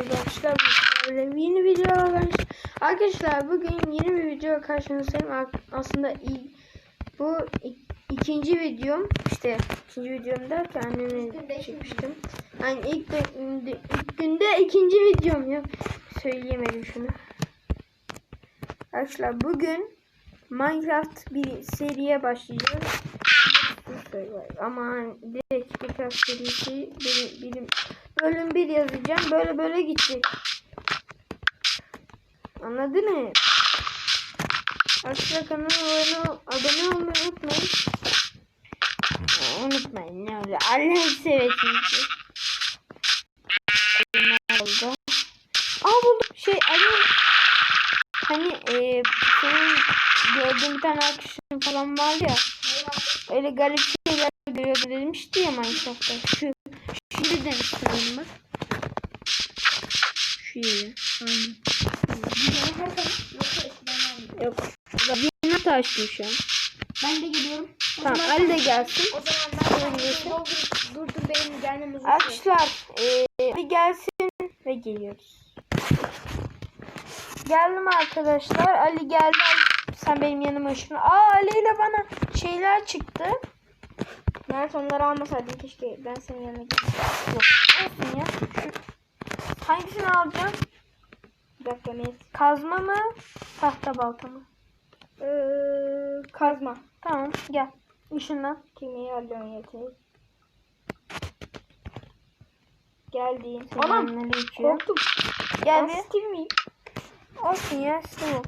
Merhaba arkadaşlar. Yeni video arkadaşlar. Arkadaşlar bugün yeni bir video karşınızdayım. Ar- Aslında ilk, bu ik- ikinci videom. İşte ikinci videom derken annemle çekmiştim. Yani ilk, de, ilk günde ikinci videom ya. Söyleyemedim şunu. Arkadaşlar bugün Minecraft bir seriye başlayacağız. Ama direkt Minecraft serisi benim, benim bölüm 1 yazacağım. Böyle böyle gidecek. Anladın mı? Arkadaşlar kanalıma abone olmayı unutmayın. Unutmayın ne öyle. Allah'ı seversin. oldu. Aa buldum. Şey Ali hani e, senin gördüğün bir tane arkadaşın falan var ya. Öyle garip şeyler görüyordu demişti ya Minecraft'ta. Şu Şimdi demiştim onu bak. Şu yeri. Aynen. Yok. Yeni açtım şu an. Ben de geliyorum. Tamam Ali de gelsin. O zaman ben de dur, dur, dur benim gelmem uzun. Arkadaşlar eee Ali gelsin ve geliyoruz. Geldim arkadaşlar. Ali geldi. Sen benim yanıma şunu. Aa Ali ile bana şeyler çıktı. Mert onları almasaydın keşke ben senin yanına gitsem. Yok. Olsun ya. Şu, hangisini alacağım? Bir dakika Mert. Kazma mı? Tahta balta mı? Ee, kazma. Tamam gel. Işınlan. Kemiği alıyorum yeteneği. Geldim. Anam. Korktum. Gel bir. Steve miyim? Olsun ya. Tamam.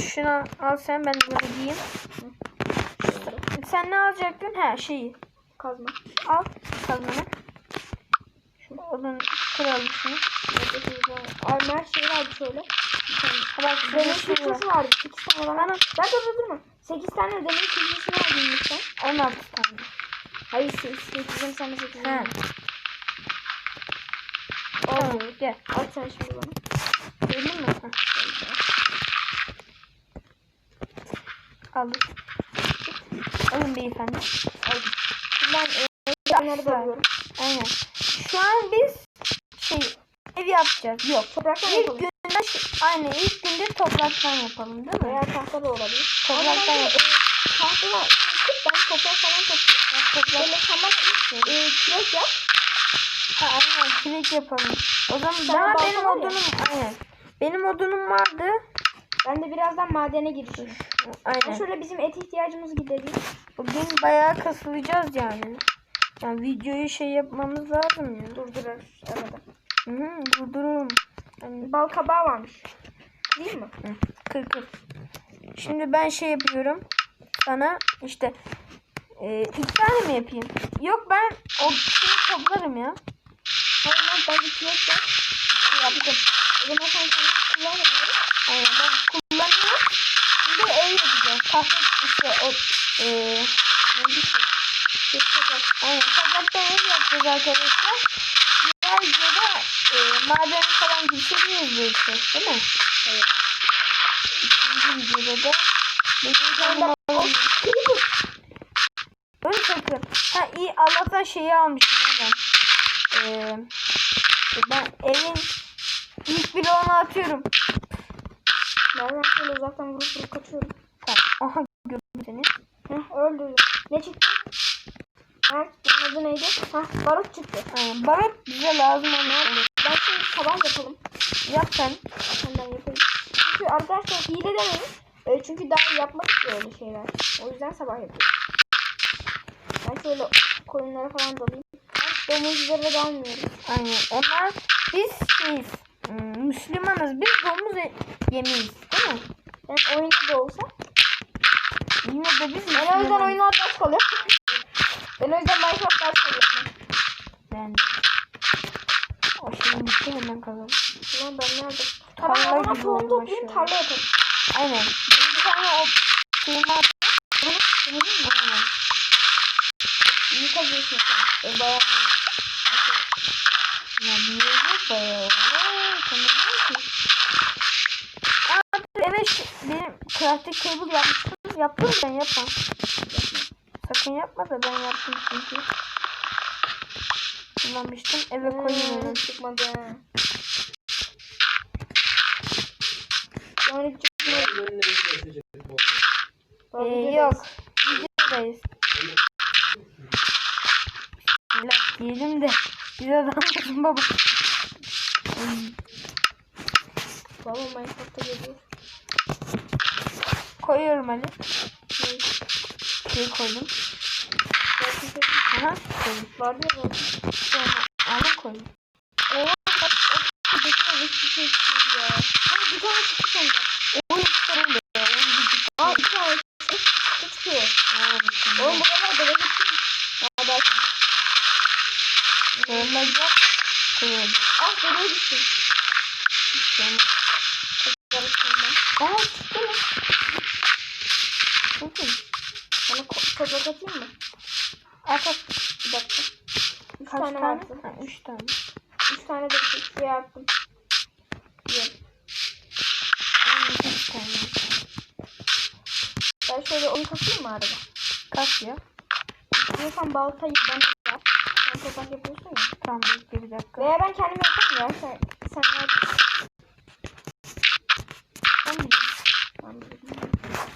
Şunu al sen ben de bunu giyeyim. Sen ne alacaktın? Ha şeyi. Kazma. Al kazmanı. Şu odun kıralım şunu. Ay Mert şey vardı şöyle. Bak var. külçesi vardı. 8 tane bana. Bana Ben de durma. 8 tane demir külçesini aldın lütfen. 16 tane. Hayır 8'im sana 8'im. Ha. Oldu. Gel. Al sen şimdi bana. Gördün mü? Ha. Aldık. Alın beyefendi. Aldım. Ben e, onları bölüyorum. Aynen. Şu an biz şey ev yapacağız. Yok. Topraktan İlk yapalım. günde şu- aynen ilk günde topraktan yapalım değil mi? Veya tahta da olabilir. Topraktan yapalım. e, Tahta ben toprak falan toplayayım. Toprak. Böyle saman e, kürek yap. Ha, aynen kürek yapalım. O zaman Sana daha benim var ya. odunum aynen. Benim odunum vardı. Ben de birazdan madene gireceğim. Aynen. şöyle bizim et ihtiyacımızı gidereyim. Bugün bayağı kasılacağız yani. Yani videoyu şey yapmamız lazım ya. Durdurur arada. Hı hı, durdururum. Yani, Bal kabağı varmış. Değil mi? hı, kır kır. Şimdi ben şey yapıyorum. Sana işte e, iki tane mi yapayım? Yok ben o şeyi toplarım ya. Hayır ben bir kürek yap. Yaptım. O zaman sen kendini kullanmıyorum. Aynen ben kullanıyorum. Şimdi ev yapacağız. Tahta işte o e, neydi ki? Aynen topraktan ev yapacağız arkadaşlar. Diğer videoda e, maden falan girişebiliriz belki değil mi? Evet. İkinci videoda da benim. Öyle sakın. Ha iyi Allah'tan şeyi almışım hemen. Ee, ben evin ilk bloğunu atıyorum. Nereden şöyle uzaktan vurup vurup kaçıyorum. Tamam. Aha gördüm seni. Heh öldürdüm. Ne çıktı? Mert bunun adı neydi? Hah barut çıktı. Aynen. Barut bize lazım olur. Ben şimdi sabah yapalım. Yap sen. Senden yapayım. Çünkü arkadaşlar hile demeyin. E, çünkü daha yapmadık ki öyle şeyler. O yüzden sabah yapıyorum. Ben şöyle koyunlara falan dalayım. Domuzlara dalmıyorum. Aynen. Onlar biz şeyiz. Hmm, Müslümanız. Biz domuz e- yemeyiz. Değil mi? Ben oyunda da olsa. Yine de biz Ben o yüzden Müslümanız. oyuna ders kalıyorum. Ben o yüzden Minecraft ders kalıyorum. Ben de. O şeyin bitti hemen kalalım. Ulan ben nerede? Tarla gibi tohum toplayayım tarla yapalım. Aynen. Bir tane o şeyin var. Aynen. İyi kazıyorsun sen. E, bayağı bir... Ya büyüyecek bayağı. Oo, tanımıyor ki. Evet benim crafting table yapmıştım. Yaptım ben yapma. Sakın yapma da ben yaptım çünkü. kullanmıştım. Eve koyuyorum. Hmm, çıkmadı. Yani çıkmadı. Ee, yok. Videodayız. Bismillah diyelim de. Biz adammışım baba. Baba Minecraft'a geliyor. Koyuyorum Ali. Şey koydum. Aha koydum. vardı ya. Sonra aldım koydum. Oha bak bekle hiçbir şey çıkmadı ya. Hayır bir tane çıktı sende. Oyun çıkarım be. Oyun gıcık. Aa bir tane çıktı. Çıktı çıkıyor. Oğlum Oğlum buralar deve gittim. Ya belki. Olmayacak. Koyuyorum. Ah deveye düştüm. Sonra. Kızları 3 tane. 3 tane de şey yaptım. Yok. Ben şöyle onu kasayım mı arada? Kas ya. İstiyorsan baltayı bana yap. Sen topak yapıyorsun ya. Tamam bekle bir dakika. Veya ben kendim yapayım ya. Sen, sen yap.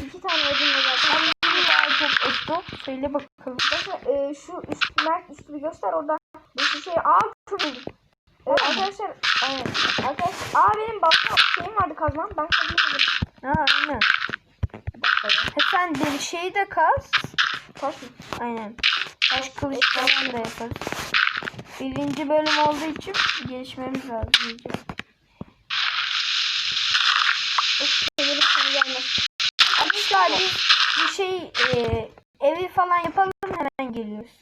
İki tane ödüm zaten. Daha çok öttü. Söyle bakalım. Mesela, e, şu üstü, Mert üstü göster oradan. Şu şey aa kırıldı. E, arkadaşlar aynen. Arkadaşlar aa benim balta şeyim vardı kazmam. Ben kazıyorum. Ha aynen. Bir. He sen bir şey de kaz. Taş mı? Aynen. Taş kılıç falan da yaparız. Birinci bölüm olduğu için gelişmemiz lazım iyice. Sinirim sana gelmez. Arkadaşlar biz bir şey e, evi falan yapalım hemen geliyoruz.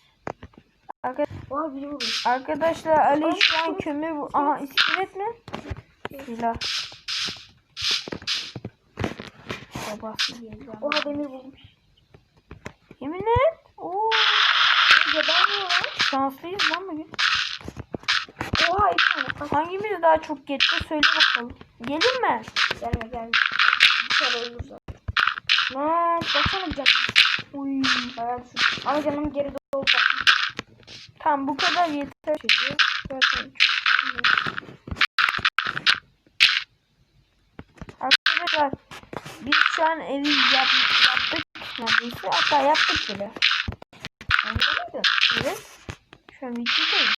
Arka- arkadaşlar Ali şu an kömür bu. Aha iskelet mi? Silah. Geldi. Oha demir bulmuş. Yemin et. Oo, şanslıyız lan bugün. Oha iki tane. Hangimiz daha çok gitti söyle bakalım. Gelin mi? gelme gelme. Bir kere ölür zaten. Mert baksana canım. Uy. Ama canım geri. Tamam bu kadar yeter. Zaten Arkadaşlar biz şu an evi yap, yaptık neredeyse. Hatta yaptık bile. Anladın mıydın? Evet. Şu an videodayım.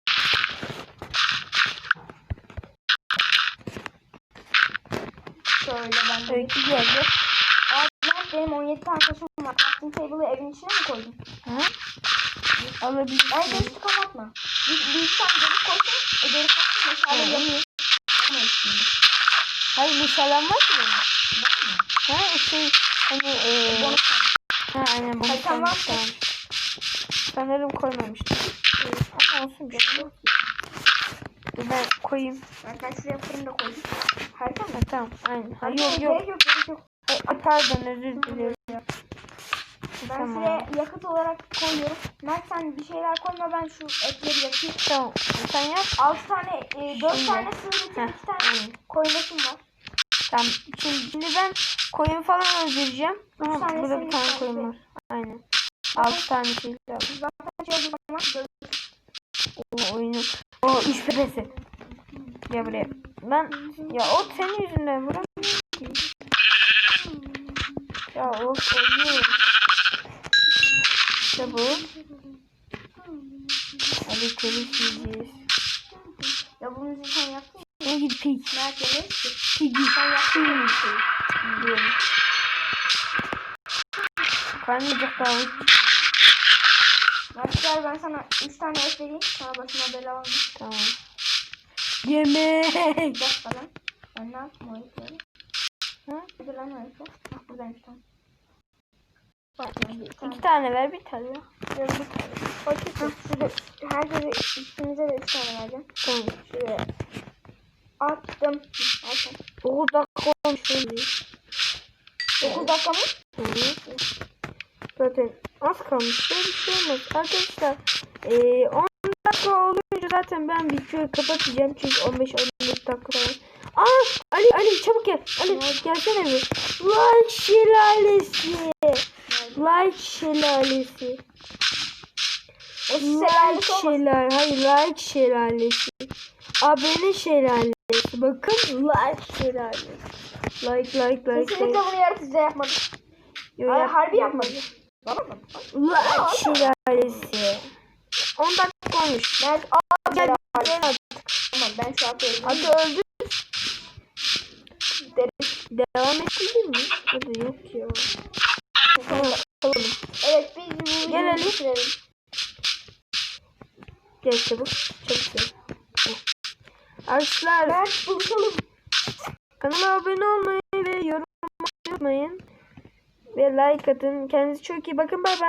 Şöyle ben de. Aa Mert benim 17 tane var. Crafting table'ı evin içine mi koydun? Hı? Alabilirsin. Bence üstü kapatma. Bir, bir tane delik koysun. E, delik koysun. Meşale Evet. yanıyor. Yanıyor şimdi. Hayır meşalem var ki benim. Ha şey hani eee Bonus tane. Ha aynen sen var mı? tamam. Sanırım koymamıştım. Ama olsun bir şey. Dur ben koyayım. Ben, ben şuraya fırın da koydum. Harika mı? Tamam aynen. Ha, yok mı? yok. Yok. Yok. Ay, ay, pardon özür dilerim. Ben Tamam. şuraya yakıt olarak koyuyorum. Mert sen bir şeyler koyma ben şu etleri yakayım. Tamam sen yap. 6 tane, e, 4 Şimdi. tane sığır Heh, 2 tane aynen. koymasım var. Tamam şimdi, şimdi ben koyun falan öldüreceğim. Tane burada bir tane koyun var. Aynen. 6 tane şey lazım. Zaten şey böyle O oyunu. O üç pepesi. Gel buraya. Ben ya o senin yüzünden vuramıyorum. Ya o oynuyor. İşte bu. Hadi telif yiyeceğiz. Ya bunu sen yaptın mı? Ne gidi pig. Yemeyiz ki. Piggy. Sen yaptın mı bir daha uç. Mert gel ben sana 3 tane et vereyim. Sana başıma bela olma. Tamam. Yemek. Bir dakika lan. Ben ne yaptım o etleri? Hı? Hadi lan o. Bak. Bak, Bir tane. İki tane ver bir tane. Şöyle bir tane. Bakın şurada herkese ikimize de 3 tane vereceğim. Tamam. Şuraya attım. Attım. 9 dakika olmuş. öyle. 9 dakika mı? Hı hı. Zaten az kalmış. Böyle bir şey olmaz. Arkadaşlar eee 10 dakika olunca zaten ben videoyu kapatacağım. Çünkü 15-14 dakika falan. Aa Ali Ali çabuk gel. Ali gelsene bir. Like şelalesi. Like şelalesi. O şelale. Hayır like şelalesi. Abone şelalesi. Bakın like şelalesi. Like like like. Kesinlikle like. bunu yaratıcıda yapmadım. Yo, yap- harbi yapmadım. Tamam mı? Like şelalesi. 10 dakika olmuş. Ben aa Gel hadi. Tamam ben şu an öldüm. Hadi öldü. Derim. Devam ettirdin mi? Hadi yok ya. Tamam. Alalım. Evet biz bu videoyu Gel çabuk. Çabuk gel. Arkadaşlar Ben buluşalım. kanala abone olmayı ve yorum yapmayı unutmayın. Ve like atın. Kendinize çok iyi bakın. Bay bay.